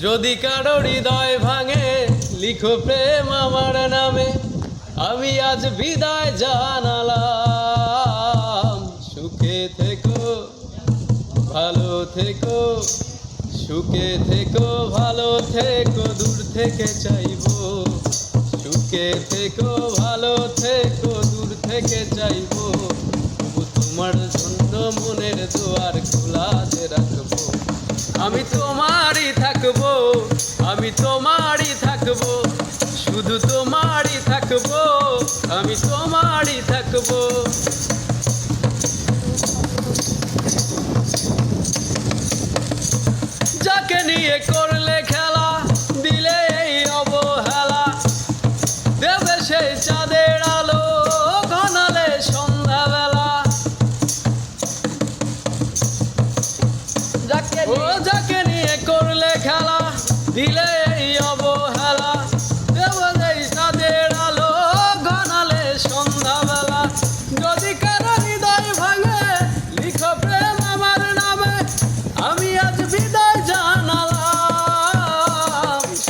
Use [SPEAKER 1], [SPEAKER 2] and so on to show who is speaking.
[SPEAKER 1] যদি কারও হৃদয় ভাঙে, লিখো প্রেম আমার নামে। আমি আজ বিদায় জানালাম। সুখে থেকো, ভালো থেকো, সুখে থেকো, ভালো থেকো, দূর থেকে চাইব। সুখে থেকো, ভালো থেকো, দূর থেকে চাইব। তোমার জন্য মনের দুয়ার খোলা যে রাখব। আমি তোমারই থাকব। তোমারই থাকব শুধু তোমারই থাকব আমি তোমারই থাকব। যাকে নিয়ে করলে খেলা দিলে এই অবহেলা। দেবে সেই চাঁদের আলো ঘনালে সন্ধ্যাবেলা।
[SPEAKER 2] যাকে
[SPEAKER 1] ও যাকে নিয়ে করলে খেলা দিলে